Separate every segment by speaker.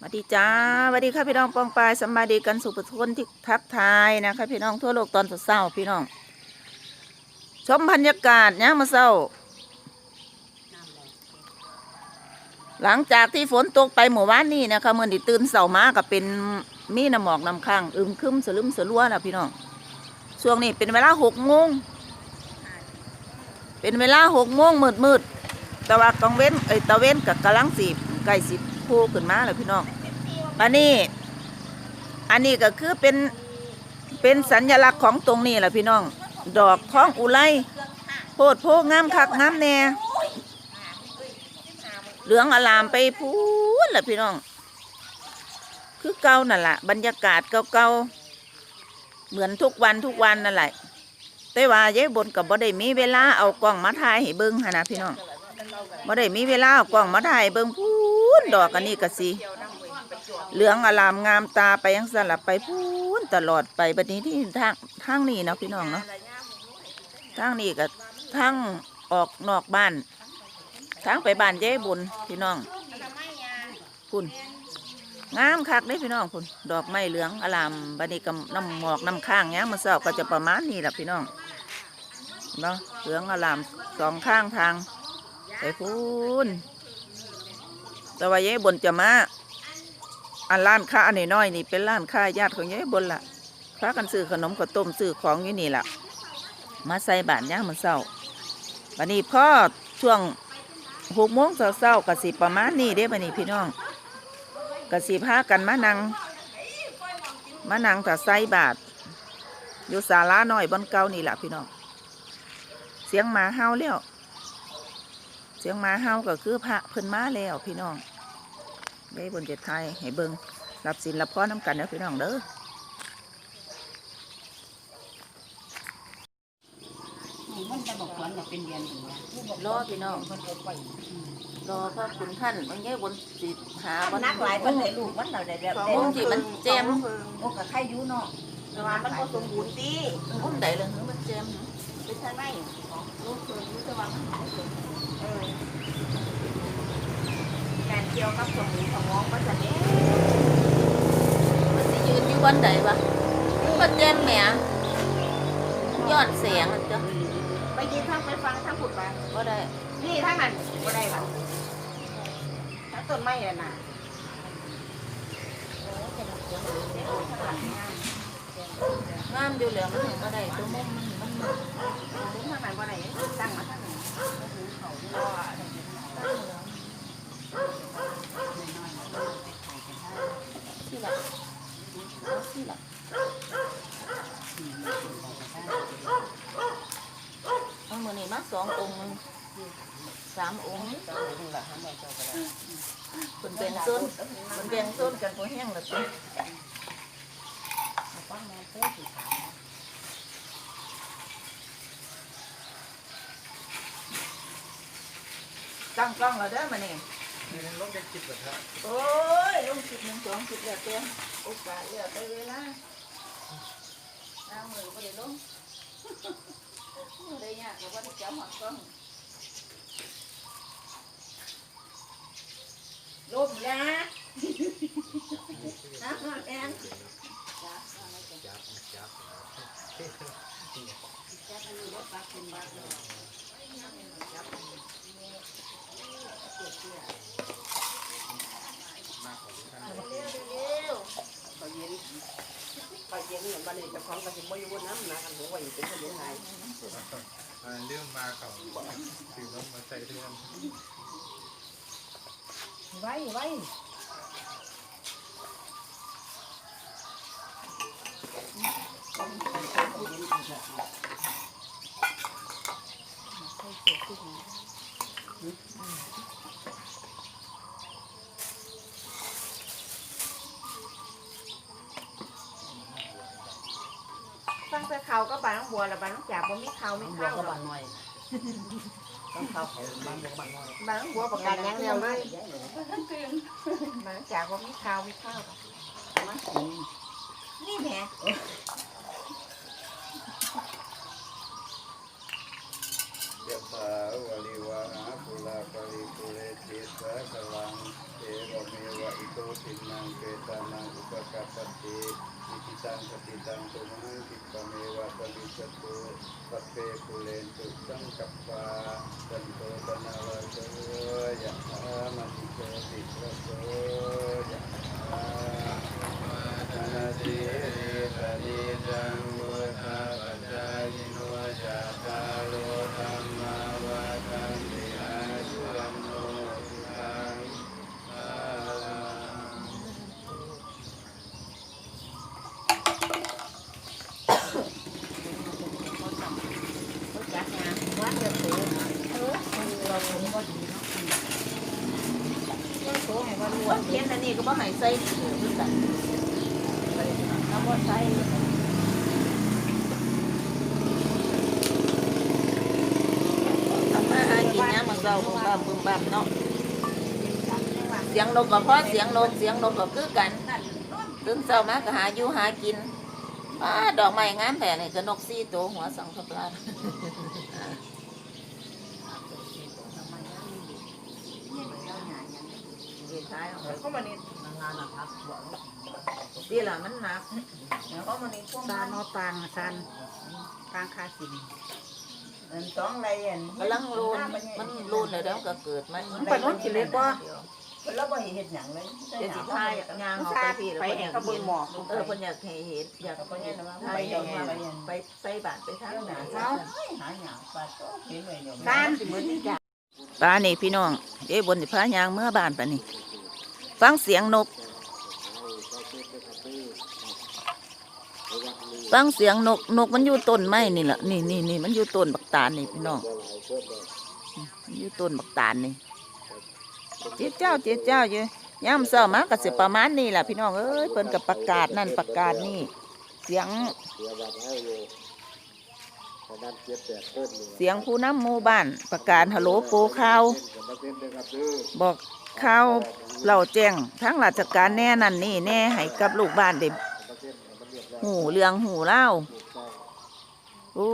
Speaker 1: สวัสดีจ้าสวัสดีค่ะพี่น้องปองปายสำบายดีกันสุขทุนที่ทักทายนะคะพี่น้องทั่วโลกตอนเศร้าพี่น้อง ชมบรรยากาศเนี่ยมาเศร้า หลังจากที่ฝนตกไปหมู่บ้านนี่นะคะเมื่อที่ตื่นเสามาก็เป็นมีน้ำหมอกน้ำค้างอึมครึมสลึมสลัวนะพี่น้องช่วงนี้เป็นเวลาหกโมงเป็นเวลาหกโมงมืดมืดแต่ว่ากลางเว้นเอ้ยตะเว้นกับกำลังสีใกล้สิบ โผล่ขึ้นมาแล้วพี่น้องอันนี้ อันนี้ก็คือเป็นเป็นสัญลักษณ์ของตรงนี้แหละพี่น้อง ดอกท้องอุไรโพดโพงามคักงามแน่เหลืองอลามไปพูนแหละพี่น้อง คือเก่านั่นแหละบรรยากาศเก่าๆเหมือนทุกวันทุกวันนั่นแหละแต่ว่าเย้บนกับบ่ได้มีเวลาเอากล้องมาถ่ายให้เบิ่งหนะพี่น้องบ่ได้มีเวลาเอากล้องมาถ่ายเบิ่งพู ดอกอันนี้ก็สิเหลืองอลามงามตาไปยังสลับไปพูนตลอดไปบัดนี้ที่ทางทางนี้เนาะพี่น้องเนาะทางนี้ก็ทางออกนอกบ้านทางไปบ้านเย้บุญพี่น้องคุณงามคักเด้พี่น้องคุณดอกไม้เหลืองอลามบัดนี้ก็น้ำหมอกน้ำข้างเนี้ยมมันเศร้าก็จะประมาณนี้แหละพี่น้องเนาะเหลืองอลามสองข้างทางไปพูน แต่ว่าเย้บุญจะมาอันร้านค้าอันนี้น้อยนี่เป็นร้านค้าญาติของเย้บุญล่ะพากันซื้อขนมข้าวต้มซื้อของอยู่นี่ล่ะมาใส่บาทเนี้ยามมันเศร้าวันนี้พ่อช่วงหกโมงเช้าๆกสิประมาณนี้เด้บัดนี้พี่น้องกะสิพากันมานังมานังถ้าใส่บาทอยู่ศาลาหน้อยบนเก่านี่แหละพี่น้องเสียงหมาเฮาแล้วเสียงหมาเฮาก็คือพระเพิ่นมาแล้วพี่น้อง ได้บนเจ็ดไทยให้เบิงรับสินรับพ่อน้ำกันนะพี่น้องเด้อ
Speaker 2: มันจะบอกว่าเป็นเดือนอยู่นะ
Speaker 1: รอพี่น้อง
Speaker 2: มันเอาไป
Speaker 1: รอพระคุณท่านมันยังบนสิหา
Speaker 2: มันนักหลายมันได้ลูกมันเราได้แบบ
Speaker 1: ของที่มันแจม
Speaker 2: โอ้กับใครอยู่เนาะแต่ว่ามันก็สมบูรณ์ดี
Speaker 1: มุมใดเลยมันแจม
Speaker 2: เป็นใช่ไหมลูกเพิ่งรู้แต่ว่ามันหายไปเออ การเกี่ยวกับสมองสมองมันจะเนี่ย
Speaker 1: มันสิยืนอยู่วันใดวะมันแจมแหมยอดแสงอะจ้ะ
Speaker 2: ไปยินทั้งไปฟังทั้งผุดไป
Speaker 1: ก็ได้
Speaker 2: นี่ทั้งนั้นก็ได้ค่ะทั้งต้นไม้เลยนะโอ้เป็นเสียงเสียงข้างหลังงาม
Speaker 1: งามอยู่แล้วมันก็ได้ตัวมุมมันมัน
Speaker 2: ถึงทางไหนบ่ได้ตั้งมาทางไหนก็คือเขาที่ว่าอะไร เป็นตั้งเหลือง
Speaker 1: ที่ละเอาที่ละเอามือนี่มาสององค์หนึ่งสามองค์คนแบ่งโซนคนแบ่งโซนกันพอแห้งและตัวตั้งกล้องแล้วเด้อมาเนี่ย
Speaker 3: รถได้จิบเหรอครับ
Speaker 1: โอ้ยลงสิบหนึ่งสองสิบแล้วเต็มโอกาสเหลือไปเวลาเอามือก็ได้ลงมือได้ยากก็ว่าได้จับหักกล้อง
Speaker 2: ลมยาน้ำแอน
Speaker 1: จับเอาไว้ก่อน
Speaker 3: จับจับ
Speaker 2: จับอันนี้รถบัสเป็นบัสเลยจับ
Speaker 3: มากกว่าท่าน
Speaker 1: เร็วเร็ว
Speaker 2: ไปเย็นไป เย็นเหมือนบ้านนี้จะคล้องกับสิบ่อยู่น้ำนะกันหัวไว้เป็นคนยังไง
Speaker 3: เรื่องมาเขาถือรถมาใส่เรื่อง
Speaker 2: ไว้ไว้ตั้งแต่เขา ก็บานน้องบัวแล้วบานน้องจ่าบ่มีเขาไม่เข้าบ้านน้อยต้องเข้าเขาบ้านบัวบ้านน้อยบ้านน้องบัวประกันยังเร็วเลยบ้านน้องจ่าบ่มีเขาไม่เข้านี่แหม
Speaker 4: ยะถาวะลิวาหาปุราปริปุเรติสะสลังเอวเมวะอิโตตุทินังเกตานังอุปกัปปติ อิทิตังปฏิตังตุมหังคิปเมวะปริจตุสัพเพปุเรนตุสังกัปปะสันโตตนาวะโสยะถามณิโชติระโสยะถานาทีปณิจังมุทาปัจจายโนจัตตาโลธรรมาวัฏันติอายุวันโนสุขัง
Speaker 2: เขาจัดงานวัดเดือดโตเออเรา ผมก็ดีเนาะก็โตให้ว่าล้วน
Speaker 1: เขียนอันนี้ก็บ่ให้ใส่เสื้อคือกัน
Speaker 2: เอาบ่ใส่
Speaker 1: ทำมาหากินยามมื้อเช้าบึ้มบ้ามบึ้มบ้ามเนาะ เสียงนกก็พอเสียงนกเสียงนกก็คือกันตื่นเช้ามาก็หาอยู่หากินอ้าดอกไม้งามแท้นี่ก็นกสี่ตัวหัวสังขปลาเดท้ายเอาไว้
Speaker 2: เขามานี่
Speaker 1: ดีล่ะมันหนักแล้วก็มันนี่พวก
Speaker 2: ตา
Speaker 1: มัน
Speaker 2: โนตางซันตางคาสิน
Speaker 1: อันสองไรอันกำลังรูนมันรูนแล้วเดี๋ยวก็เกิดมัน
Speaker 2: ไปโน้นสิเล็กบ่
Speaker 5: แล้วบ่เห็นหยังเลย
Speaker 1: เดี๋ยวสิท้ายยางเอาไปพี่แล้ว
Speaker 2: ไป
Speaker 1: เพิ่นอ
Speaker 2: แห่
Speaker 1: ยาก
Speaker 2: กระเบื้
Speaker 1: เห็
Speaker 2: อง
Speaker 1: น
Speaker 2: หมอก
Speaker 1: เออเพิ่นอยากให้เห็นอยาก
Speaker 5: ก็เนี่ยนะว่า
Speaker 1: ท้า
Speaker 5: ไป
Speaker 1: ย
Speaker 5: เดี๋ยวมาไปยัน
Speaker 1: ไปใส่บาตรไปทางหน้า
Speaker 5: เช้าหาหยังปาโตเห็นไว้เดี๋ยว
Speaker 2: ซานสิเหมือนนี่จ้ะ
Speaker 1: ปลานี่พี่น้องเอ้บนสิพายางเมื่อบานปะนี่ฟังเสียงนก ฟังเสียงนกนกมันอยู่ต้นไม้นี่แหละนี่นี่นี่มันอยู่ต้นบักตาลนี่พี่น้องมันอยู่ต้นบักตาลนี่เจ๊เจ้าเจ๊เจ้าอยู่ย่ามเช้ามาก็สิประมาณนี้แหละพี่น้องเอ้ยเพิ่นกับประกาศนั่นประกาศนี่ เสียง เสียงผู้นำหมู่บ้านประกาศฮัลโหลโปรข่าว
Speaker 4: บอ
Speaker 1: กข่าวเล่าแจ้งทั้งราชการแน่นั่นนี่แน่ให้กับลูกบ้านเด็
Speaker 4: มาเส้นมันเรียบร้อย
Speaker 1: หูเรืองหูเล่าโอ้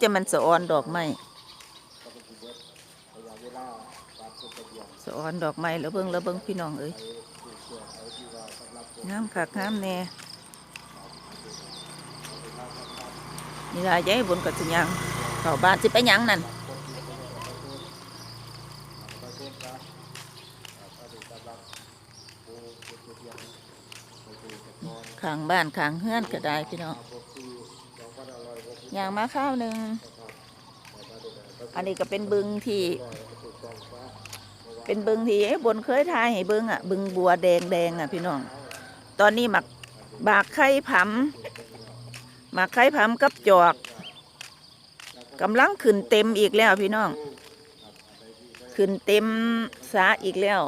Speaker 1: จะมันสะออนดอกไม้สะออนดอกไม้แล้วเบิ่งแล้วเบิ่งพี่น้องเอ้ย
Speaker 4: ถูกเชื่อเอาที่ว่าสำหรับคน
Speaker 1: งามคักงามแน่ นี่ละยายบนกับสิยังเข้าบ้านสิไปยังนั่น
Speaker 4: มาเส้นครังสำหรับผู้จดทะเบียนไปดูกันก่อน
Speaker 1: ข้างบ้านข้างเฮือนก็ได้พี่น้อง
Speaker 4: อย่า
Speaker 1: งมาข้าวหนึ่งอันนี้ก็เป็นบึงที่ เป็นบึงที่ไอ้บนเคยทายให้บิ่งอะ บึงบัวแดงแดงอะพี่น้อง ตอนนี้หมักบากไข่ผำห มักไข่ผำกับจอกกำลังขึ้นเต็มอีกแล้วพี่น้อง ขึ้นเต็มสาอีกแล้ว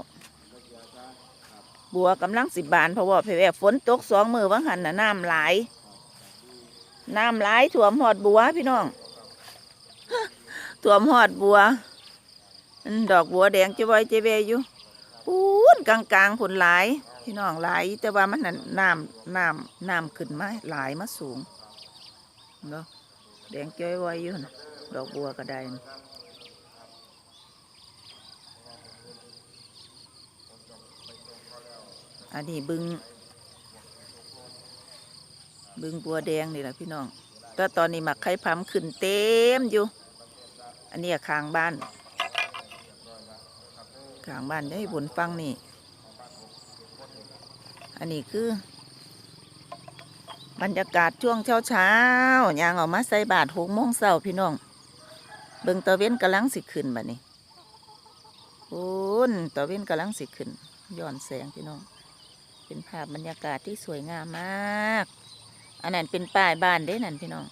Speaker 1: บัวกำลังสิบบานเพราะว่าเพแวฝนตกสองมือวังหันน่ะน้ำหลายน้ำหลายถ่วมหอดบัวพี่น้องถ่วมหอดบัวดอกบัวแดงจะไว้จะเวอยู่ปูนกลางกลางๆผลหลายพี่น้องหลายแต่ว่ามันน่ะน้ำน้ำน้ำขึ้นมาหลายมาสูง เนาะแดงจ้อยไว้อยู่นะดอกบัวก็ได้นะอันนี้บึง บึงบัวแดงนี่แหละพี่น้องแต่ตอนนี้หมักไข่พำขึ้นเต็มอยู่ อันนี้ข้างบ้านข้างบ้านได้บุญฟังนี่ อันนี้คือ บรรยากาศช่วงเช้าเช้ายางออกมาใส่บาทหกโมงเช้าพี่น้อง เบิ่งตะเว้นกำลังสิขึ้นบัดนี้โอ้นตะเว้นกำลังสิขึ้นย้อนแสงพี่น้อง เป็นภาพบรรยากาศที่สวยงามมาก อันนั้นเป็นป้ายบ้านเด้นั่นพี่น้อง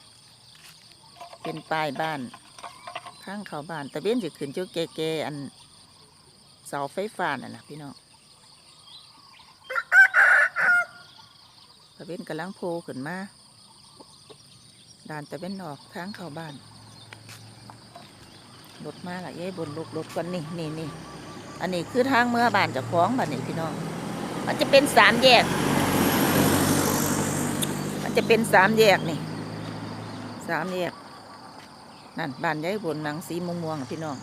Speaker 1: เป็นป้ายบ้านข้างเขาบ้านตะเว้นจะขึ้นเจ้าแก่ๆอันเสาไฟฟ้าน่ะนะพี่น้องตะเว้นกำลังโผล่ขึ้นมาด่านตะเว้นออกทางเข้าบ้านรถมาละเย้บนลุกรถก่อนนี่นี่นี่อันนี้คือทางเมื่อบ้านจะคล้องบ้านนี่พี่น้อง มันจะเป็นสามแยก มันจะเป็นสามแยกนี่สามแยกนั่นบ้านยายบนหนังสีม่วงๆพี่น้อง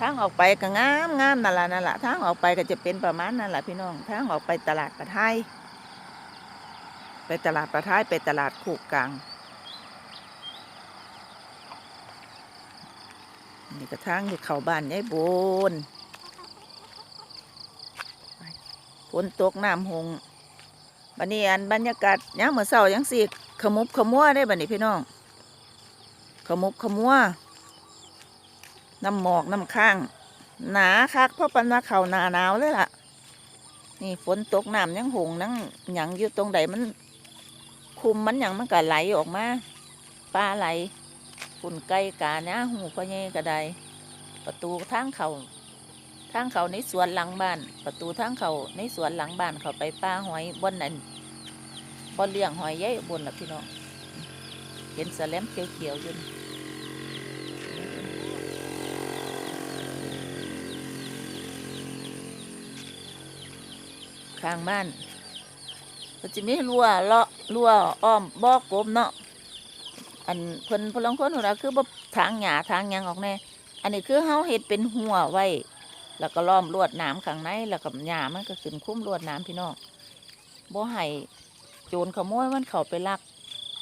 Speaker 1: ทางออกไปก็งามงามนั่นแหละนั่นแหละทางออกไปก็จะเป็นประมาณนั่นแหละพี่น้องทางออกไปตลาดปะไทย ไปตลาดประไทยไปตลาดคูกกลางนี่ก็ทางอยู่เขาบ้านยายบนฝนตกน้ำหงบันนี้อันบรรยากาศยามมื้อเช้ายังสิขมุบขมัวได้บัดนี้พี่น้อง ขมุบขมัวน้ำหมอกน้ำข้าง หนาคักเพราะปันว่าเขาหนาหนาวเลยล่ะ นี่ฝนตกน้ำยังหงนั่งหยังอยู่ตรงใดมัน คุมมันหยังมันก็ไหลออกมาปลาไหลฝุ่นไก่กาเนะหูพ่อใหญ่กระไดประตูทางเขาทางเขาในสวนหลังบ้าน ประตูทางเขาในสวนหลังบ้านเขาไปป้าหอยบนนั้นบนเลี้ยงหอยใหญ่บนละพี่น้องเห็นสแลมเขียวๆอยู่ข้างบ้าน ก็จะมีรั้วเลาะรั้วอ้อมบ่อกบเนาะอันเพิ่นพลังคนของเราคือบ่ทางหญ้าทางยังออกแน่อันนี้คือเฮาเฮ็ดเป็นหัวไว้ แล้วก็ล้อมลวดหน้ำข้างในแล้วก็หญ้ามันก็ขึ้นคุ้มลวดน้ำพี่น้องบ่ให้โจรขโมยมันเข้าไปลัก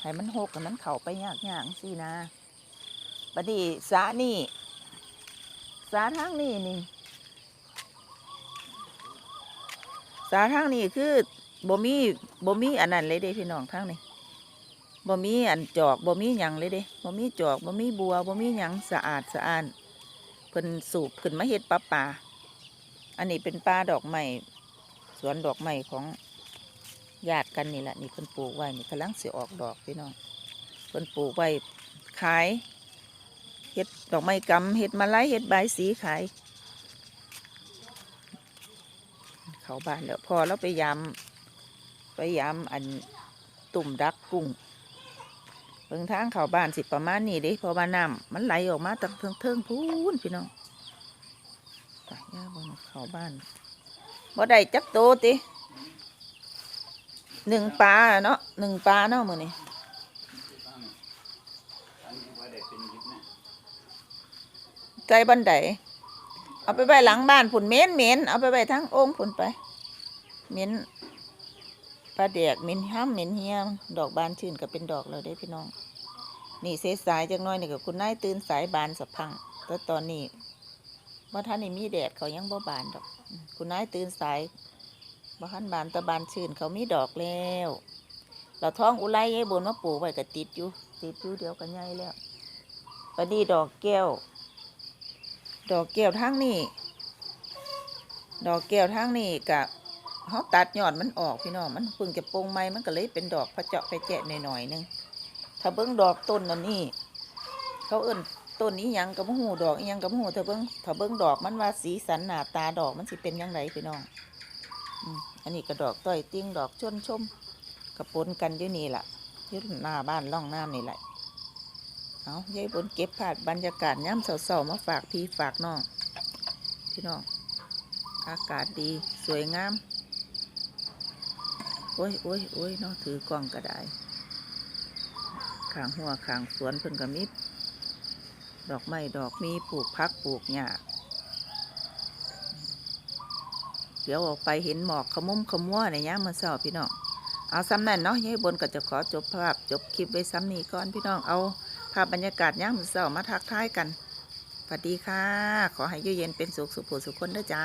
Speaker 1: ให้มันหกมันเข้าไปยากยากสินะบัดนี้สานี่สาทางนี้นี่สาทางนี้คือ บ่มีบ่มีอันนั้นเลยเด้พี่น้องทางนี้บ่มีอันจอกบ่มีหยังเลยเด้บ่มีจอกบ่มีบัวบ่มีหยังสะอาดสะอ้านเพิ่นสูบขึ้นมาเฮ็ดปลาป่าอันนี้เป็นป่าดอกไม้สวนดอกไม้ของญาติกันนี่แหละนี่เพิ่นปลูกไว้นี่กำลังสิออกดอกพี่น้องเพิ่นปลูกไว้ขายเฮ็ดดอกไม้กำเฮ็ดมาลัยเฮ็ดใบสีขายเขาบ้านแล้วพอเราไปยำ ปยำอันตุ่มดักกุ้งเบิ่งทางเขาบ้านสิประมาณนี้เด้เพอว่าน้ำมันไหลออกมาตั้งเทิงเทิงพูนพี่น้องไปย่าบนเขาบ้านบ่ได้จักโตติหนึ่งปลาเนาะหนึ่งปลาเนาะมือนี่
Speaker 4: อันนี้ว่าได้เป็นยิบนะ
Speaker 1: ไกลบันไดเอาไปไว้หลังบ้านผุนเม็นเม็นเอาไปไว้ทางโอ่งผุนไป เม็น ปลาแดกเหม็นห้ามเหม็นเฮียมดอกบานชื่นก็เป็นดอกแล้วได้พี่น้อง นี่เสสายจังน้อยนี่ก็คุณนายตื่นสายบานสะพังแต่ตอนนี้ว่าท่านนี่มีแดดเขายังบ่บานดอก คุณนายตื่นสายบ่ทันบานแตะบานชื่นเขามีดอกแล้วเราท้องอุไรยายบนมาปลูกไว้ก็ติดอยู่ติดอยู่เดียวกันใหญ่แล้วปนี้ดอกแก้ว ดอกแก้วทางนี้ดอกแก้วทางนี้กะ เขาตัดยอดมันออกพี่น้องมันเพิ่งจะโปร่งไม้มันก็เลยเป็นดอกพระเจาะไปแจะหน่อยๆนึงถ้าเบิ้งดอกต้นนั่นนี่เขาเอิ้นต้นนี้ยังกับหูดอกยังกับหูถ้าเบิ้งถ้าเบิ้งดอกมันว่าสีสันหนาตาดอกมันสิเป็นยังไงพี่น้องอันนี้ก็ดอกต้อยติ้งดอกชนชมกระปนกันอยู่นี่ล่ะอที่หน้าบ้านร่องน้ำนี่แหละเอายายบนเก็บภาพบรรยากาศย่ำเสาๆมาฝากพี่ฝากน้องพี่น้องอากาศดีสวยงาม โอ้ยโอ้ยโอ้ยเนาะถือกล้องก็ได้ขางหัวขางสวนเพิ่นก็มีดอกไม้ดอกมีปลูกพักปลูกหญ้าเดี๋ยวออกไปเห็นหมอกขมุมขมัวในย่ามมื่อเช้าพี่น้อง เอาซ้ำนั่นเนาะยายบนก็จะขอจบภาพจบคลิปไว้ซ้ำนี้ก่อนพี่น้องเอาภาพบรรยากาศย่ามมื้อเช้ามาทักทายกันสวัสดีค่ะ ขอให้อยู่เย็นเป็นสุขสุขผู้สุขคนเด้อจ้า